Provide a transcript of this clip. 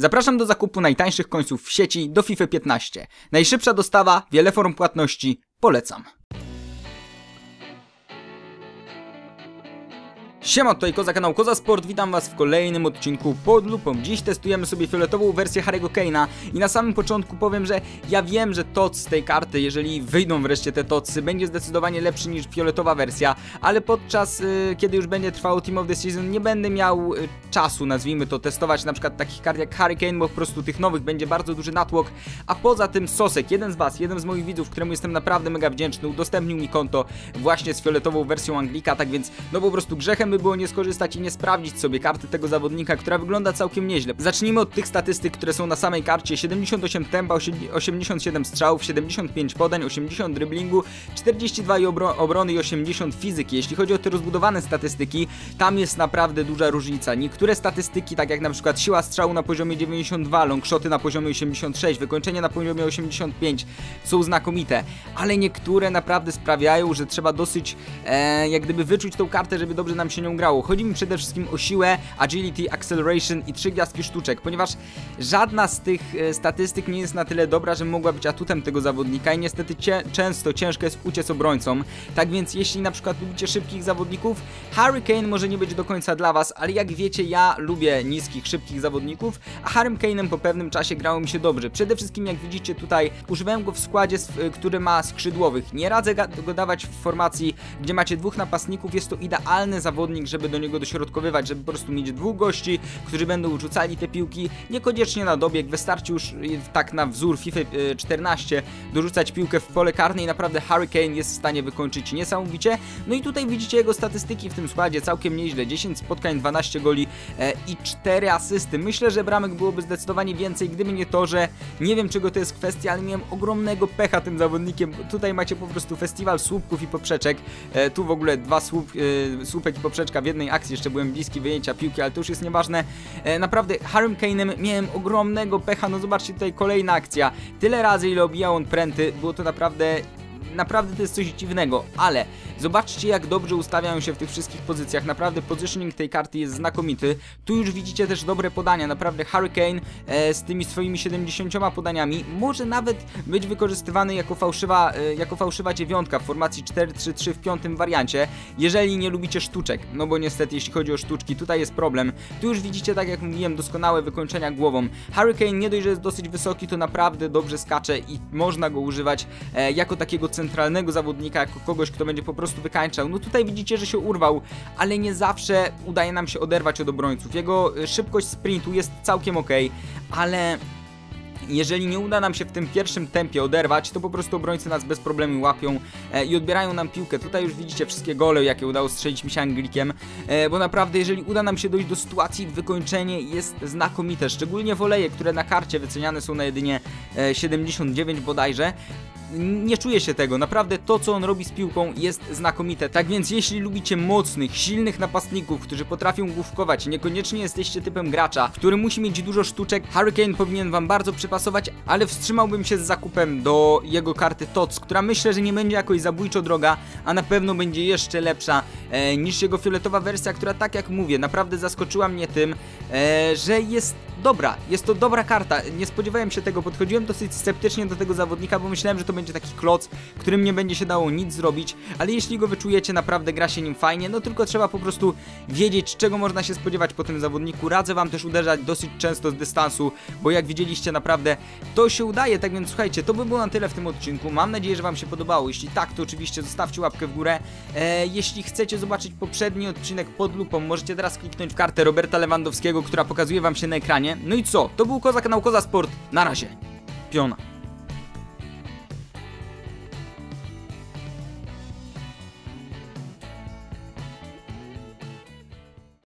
Zapraszam do zakupu najtańszych końców w sieci do FIFA 15. Najszybsza dostawa, wiele form płatności. Polecam. Siema, tutaj Koza, kanał Koza Sport, witam was w kolejnym odcinku pod lupą. Dziś testujemy sobie fioletową wersję Harry'ego Kane'a i na samym początku powiem, że ja wiem, że TOC z tej karty, jeżeli wyjdą wreszcie te TOCy, będzie zdecydowanie lepszy niż fioletowa wersja, ale podczas, y, kiedy już będzie trwało Team of the Season, nie będę miał y, czasu, nazwijmy to, testować na przykład takich kart jak Harry Kane, bo po prostu tych nowych będzie bardzo duży natłok, a poza tym Sosek, jeden z was, jeden z moich widzów, któremu jestem naprawdę mega wdzięczny, udostępnił mi konto właśnie z fioletową wersją Anglika, tak więc no po prostu grzechem by było nie skorzystać i nie sprawdzić sobie karty tego zawodnika, która wygląda całkiem nieźle. Zacznijmy od tych statystyk, które są na samej karcie. 78 tempa, 87 strzałów, 75 podań, 80 driblingu, 42 i obro obrony i 80 fizyki. Jeśli chodzi o te rozbudowane statystyki, tam jest naprawdę duża różnica. Niektóre statystyki, tak jak na przykład siła strzału na poziomie 92, longshoty na poziomie 86, wykończenie na poziomie 85 są znakomite, ale niektóre naprawdę sprawiają, że trzeba dosyć e, jak gdyby wyczuć tą kartę, żeby dobrze nam się nią grało. Chodzi mi przede wszystkim o siłę, agility, acceleration i trzy gwiazdki sztuczek, ponieważ żadna z tych e, statystyk nie jest na tyle dobra, że mogła być atutem tego zawodnika i niestety często ciężko jest uciec obrońcom. Tak więc jeśli na przykład lubicie szybkich zawodników, Harry Kane może nie być do końca dla was, ale jak wiecie ja lubię niskich, szybkich zawodników, a Harrym Kane'em po pewnym czasie grało mi się dobrze. Przede wszystkim jak widzicie tutaj używałem go w składzie, który ma skrzydłowych. Nie radzę go dawać w formacji, gdzie macie dwóch napastników, jest to idealny zawodnik, żeby do niego dośrodkowywać, żeby po prostu mieć dwóch gości, którzy będą rzucali te piłki, niekoniecznie na dobieg, wystarczy już tak na wzór FIFA 14 dorzucać piłkę w pole karne i naprawdę Harry Kane jest w stanie wykończyć niesamowicie. No i tutaj widzicie jego statystyki w tym składzie, całkiem nieźle, 10 spotkań, 12 goli e, i 4 asysty. Myślę, że bramek byłoby zdecydowanie więcej, gdyby nie to, że nie wiem czego to jest kwestia, ale miałem ogromnego pecha tym zawodnikiem. Tutaj macie po prostu festiwal słupków i poprzeczek, e, tu w ogóle dwa słup, e, słupek i poprzeczka w jednej akcji, jeszcze byłem bliski wyjęcia piłki, ale to już jest nieważne. E, naprawdę, Harrym Kane'em miałem ogromnego pecha, no zobaczcie tutaj kolejna akcja. Tyle razy, ile obijał on pręty, było to naprawdę naprawdę to jest coś dziwnego, ale zobaczcie jak dobrze ustawiają się w tych wszystkich pozycjach, naprawdę positioning tej karty jest znakomity, tu już widzicie też dobre podania, naprawdę Hurricane e, z tymi swoimi 70 podaniami. Może nawet być wykorzystywany jako fałszywa, e, jako fałszywa dziewiątka w formacji 4-3-3 w piątym wariancie, jeżeli nie lubicie sztuczek, no bo niestety jeśli chodzi o sztuczki, tutaj jest problem, tu już widzicie tak jak mówiłem, doskonałe wykończenia głową, Hurricane nie dość, że jest dosyć wysoki, to naprawdę dobrze skacze i można go używać e, jako takiego centralnego zawodnika, jako kogoś, kto będzie po prostu wykańczał. No tutaj widzicie, że się urwał, ale nie zawsze udaje nam się oderwać od obrońców. Jego e, szybkość sprintu jest całkiem ok, ale jeżeli nie uda nam się w tym pierwszym tempie oderwać, to po prostu obrońcy nas bez problemu łapią e, i odbierają nam piłkę. Tutaj już widzicie wszystkie gole, jakie udało strzelić mi się Anglikiem, e, bo naprawdę jeżeli uda nam się dojść do sytuacji, wykończenie jest znakomite, szczególnie woleje, które na karcie wyceniane są na jedynie e, 79 bodajże, nie czuję się tego. Naprawdę to, co on robi z piłką jest znakomite. Tak więc jeśli lubicie mocnych, silnych napastników, którzy potrafią główkować, niekoniecznie jesteście typem gracza, który musi mieć dużo sztuczek, Hurricane powinien wam bardzo przypasować, ale wstrzymałbym się z zakupem do jego karty TOC, która myślę, że nie będzie jakoś zabójczo droga, a na pewno będzie jeszcze lepsza e, niż jego fioletowa wersja, która tak jak mówię, naprawdę zaskoczyła mnie tym, e, że jest dobra, jest to dobra karta. Nie spodziewałem się tego, podchodziłem dosyć sceptycznie do tego zawodnika, bo myślałem, że to będzie taki kloc, którym nie będzie się dało nic zrobić, ale jeśli go wyczujecie, naprawdę gra się nim fajnie, no tylko trzeba po prostu wiedzieć, czego można się spodziewać po tym zawodniku. Radzę wam też uderzać dosyć często z dystansu, bo jak widzieliście, naprawdę to się udaje, tak więc słuchajcie, to by było na tyle w tym odcinku. Mam nadzieję, że wam się podobało. Jeśli tak, to oczywiście zostawcie łapkę w górę. E, jeśli chcecie zobaczyć poprzedni odcinek pod lupą, możecie teraz kliknąć w kartę Roberta Lewandowskiego, która pokazuje wam się na ekranie. No i co? To był Koza, kanał Koza Sport. Na razie. Piona.